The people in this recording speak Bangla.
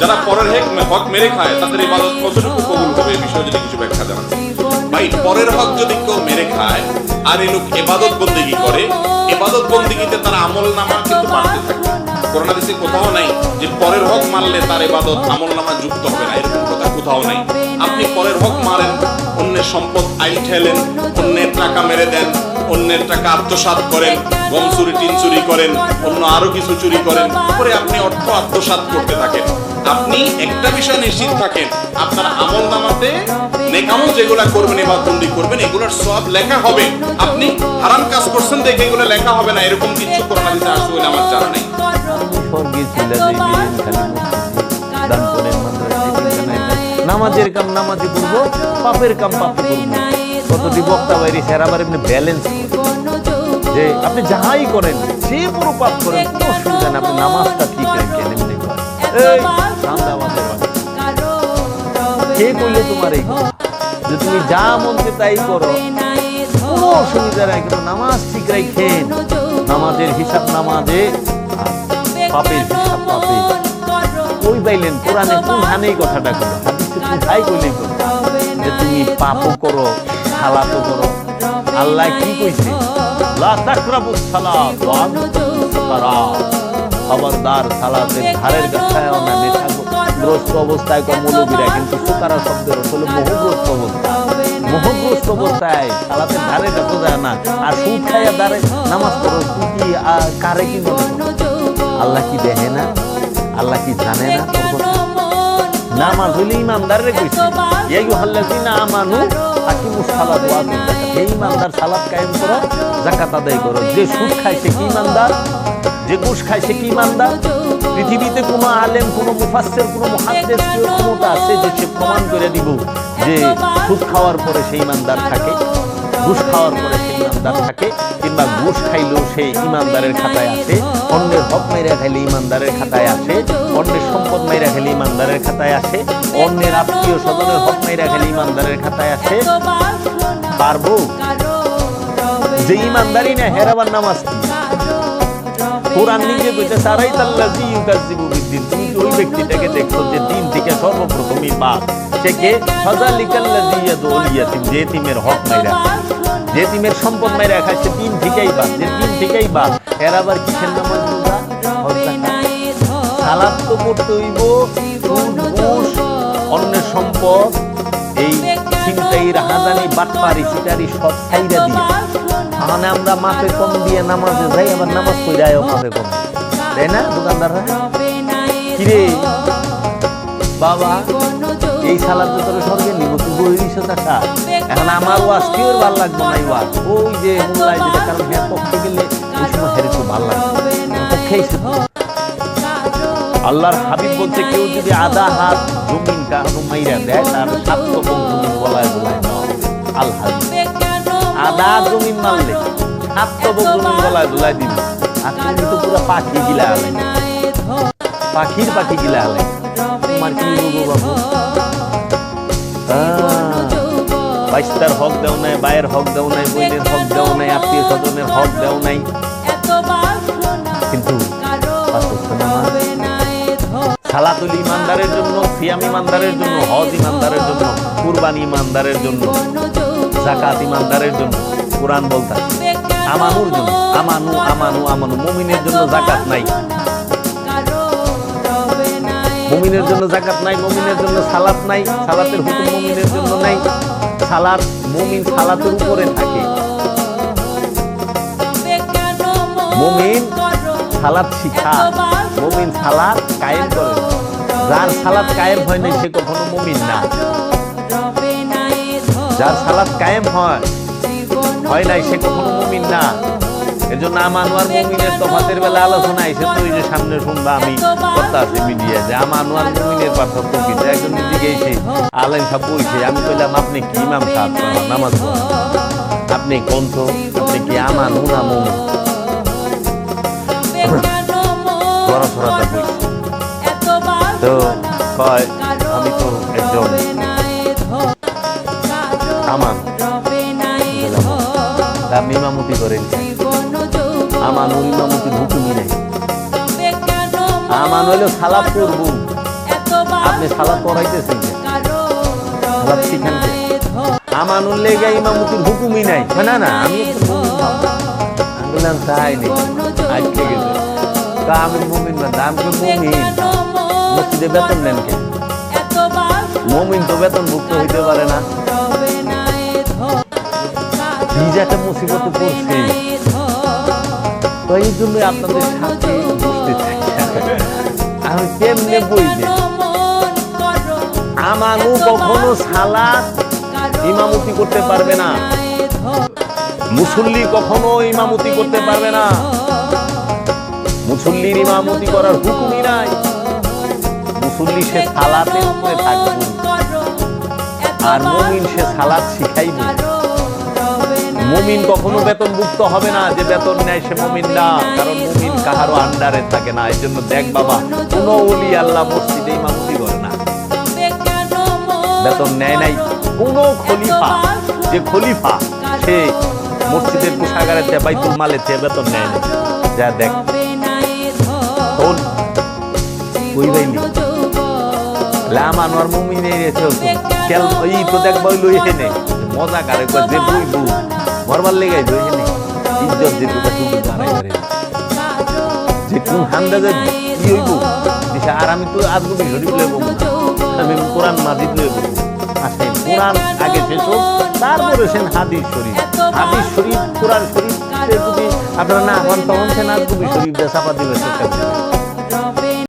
যারা পরের হেক হক মেরে খায়, তাদের ইবাদত কতটুকু কবুল হবে এই বিষয়ে যদি কিছু ব্যাখ্যা জানান ভাই, পরের হক যদি কেউ মেরে খায়, আর এই লোক এবাদত বন্দিগি করে এবাদত বন্দিগিতে তার আমল নামা কিন্তু বাড়তে থাকে করোনা দেশে কোথাও নাই যে পরের হক মারলে তার এবাদত আমল নামা যুক্ত হবে না, এরকম কথা কোথাও নাই। আপনি পরের হক মারেন, অন্যের সম্পদ আইল ঠেলেন, অন্যের টাকা মেরে দেন অন্যের টাকা আত্মসাৎ করেন, গম চুরি, টিন চুরি করেন, অন্য আরও কিছু চুরি করেন পরে আপনি অর্থ আত্মসাৎ করতে থাকেন। আপনি একটা বিষয় নিশ্চিত থাকেন, আপনার আমল নামাতে নেকামল যেগুলা করবেন এবার বন্দি করবেন, এগুলোর সব লেখা হবে। আপনি হারাম কাজ করছেন দেখে এগুলো লেখা হবে না, এরকম কিছু করোনা দিতে আসবে বলে আমার জানা নেই। নামাজের কাম নামাজে করব পাপের কাম পাপে করব। কতটি বক্তা বাইরে, স্যার আবার এমনি ব্যালেন্স যে আপনি যাহাই করেন যে পুরো পাপ করেন কোনো অসুবিধা নেই আপনি নামাজটা ঠিক করেন এই ধান্দাবাজের বাচ্চা। কে কইলে তোমার এই যে তুমি যা মনকে তাই করো। কোনো অসুবিধা নাই কিন্তু নামাজ ঠিক রাখেন নামাজের হিসাব নামাজে পাপের হিসাব পাপে। কই পাইলেন? কোরআনে কোন হানেই কথাটা করো হাদিসে কোথায় কইলেই করো যে তুমি পাপও করো সালাতও করো আল্লাহ কি কইছে? লা তাকরাবুস সালাত ওয়া আনতুম খবরদার সালাতের ধারের না অবস্থায় কিন্তু শব্দের আসলে অবস্থা। অবস্থায় সালাতের ধারে কাছে যায় না। আর সুদ খাইয়া দাঁড়ে নামাজ পড়ো কি আহ, কারে কি মনে আল্লাহ কি দেখে না? আল্লাহ কি জানে না? নামাজ হইলে ইমানদারে কইছে এই হাল্লাযিনা আমানু আকিমুস সালাত ওয়া হে ইমানদার সালাত কায়েম করো, যাকাত আদায় করো। যে সুদ খায় সে কি ইমানদার? যে ঘুষ খায় সে কি ইমানদার? পৃথিবীতে কোনো আলেম, কোনো মুফাসের কোনো মুহাদ্দিস কেউ ক্ষমতা আছে যে সে প্রমাণ করে দিব যে সুদ খাওয়ার পরে সেই ইমানদার থাকে? ঘুষ খাওয়ার পরে সেই ইমানদার থাকে, কিংবা ঘুষ খাইলেও সে ইমানদারের খাতায় আসে, অন্যের হক মাইরা খাইলে ইমানদারের খাতায় আসে, অন্যের সম্পদ মাইরা খাইলে ইমানদারের খাতায় আসে, অন্যের আত্মীয় স্বজনের হক মাইরা খাইলে ইমানদারের খাতায় আসে। পারব? যে ইমানদারি না, হেরাবার নামাজ কোরআন নিজে কইতে সারাই তাল্লাজি ইউকাজিবু বিদ্দিন। তুমি ওই ব্যক্তিটাকে দেখছ যে দিন থেকে সর্বপ্রথমই বাদ সে কে? ফাজালিকাল্লাজি ইয়াদুল ইয়াতিম যে তিমের হক মাইরা যে তিমের সম্পদ মাইরা খায় সে দিন থেকেই বাদ, যে দিন থেকেই বাদ, এর আবার হজ যাকাত সালাত তো করতে হইব অন্যের সম্পদ, এই ছিনতাই রাহাজানি বাটপারি সিটারি সব ছাইরা দিয়ে। মানে আমরা মাপে কম দিয়ে নামাজে যাই, আবার নামাজ আয়ো মাপে কম। তাই না দোকানদাররা কিরে? বাবা এই সালাদ তোর স্বর্গে নিব তুই বইরিস টাকা এখন আমার ওয়াজ কেউ ভালো লাগবে না ওয়াজ ওই যে মোল্লাই যেটা কারণ হ্যাঁ পক্ষে গেলে ওই সময় হেরে খুব ভালো লাগবে। আল্লাহর হাবিব বলছে, কেউ যদি আধা হাত জমিন কারও মাইরা দেয়, তার সাতশো জমিন বলায় বলায় আল আধা জমিন মারলে সাতশো জমিন বলায় বলায় দিবি। আর তুমি তো পুরো পাখি গিলা আলাই পাখির পাখি গিলা আলাই তোমার কি বলব বাবু? বাইস্তার হক দেও নাই বায়ের হক দেও নাই বইনের হক দেও নাই আত্মীয় স্বজনের হক দেও নাই। কিন্তু সালাতুল ইমানদারের জন্য সিয়াম ইমানদারের জন্য হজ ইমানদারের জন্য কুরবানি ইমানদারের জন্য জাকাত ইমানদারের জন্য কোরআন বলতা আমানুর জন্য আমানু আমানু আমানু মুমিনের জন্য জাকাত নাই। মুমিনের জন্য জাকাত নাই, মুমিনের জন্য সালাত নাই, সালাতের হুকুম মুমিনের জন্য নাই। সালাত মুমিন সালাতের উপরে থাকে। মুমিন সালাত শিখা, মুমিন সালাত কায়েম করে। যার সালাত কায়েম হয় নাই, সে কখনো মুমিন না। যার সালাত কায়েম হয় হয় নাই, সে কখনো মুমিন না। এর জন্য আমানুয়ার মুমিনের তফাতের বেলা আলোচনা এসে তো যে সামনে শুনবা আমি কথা আছে মিডিয়া যে আমানুয়ার মুমিনের পার্থক্য কি যে একজন এসে আলেম সাহেব বইছে, আমি কইলাম, আপনি কি ইমাম সাহেব? নামাজ আপনি কোন তো? আপনি কি আমানু না মুমিন? বড় তো আমি তো একজন তা আপনি ইমামতি করেন। আমানুর ইমামতির হুকুমই নাই আমান হইল করব। আপনি সালাদ পড়াইতেছেন? সালাদ শিখান? আমানুল লেগে ইমামতির হুকুমই নাই। না না আমি বললাম তাই নেই আজকে গেছে। তা আমি মুমিন না আমি তো মুমিন। মসজিদে বেতন নেন কে? মুমিন তো বেতন মুক্ত হইতে পারে না। একটা মুসিবতে পড়ছে। তো এই জন্য আপনাদের সাথে আমি কেমনে আমানু কখনো সালাদ ইমামতি করতে পারবে না। মুসল্লি কখনো ইমামতি করতে পারবে না। মুসল্লির ইমামতি করার হুকুমই নাই। মুসল্লি সে সালাতের উপরে থাকবে। আর মুমিন সে সালাদ শিখাইবে। মুমিন কখনো বেতনভুক্ত হবে না যে বেতন নেয় সে মুমিন না কারণ মুমিন কাহারও আন্ডারে থাকে না। এই জন্য দেখ বাবা কোন ওলি আল্লাহ মসজিদে ইমামতি করে না। বেতন নেয় নাই। কোন খলিফা যে খলিফা সে মসজিদের কোষাগারের চেয়ে বাইতুল মালের চেয়ে বেতন নেয় না যা দেখ। শোন, কই বাইলি লাম আনোয়ার মুমিনে এসে কেল ওই তো দেখ বই লই হেনে মজা করে যে বই মরবার লেগে ইজ্জত করে যে কোন হান্দা যে কি হইব? আর আমি তো আজগুবি শরীফ লইব আমি কোরআন মাজিদ লইব। আসেন কোরআন আগে শেষ হোক, তারপরে সেন হাদিস শরীফ। হাদিস শরীফ, কোরআন শরীফ যদি আপনারা না হন, তখন সেন আজগুবি শরীফ চাপা দিবে চেষ্টা করবেন।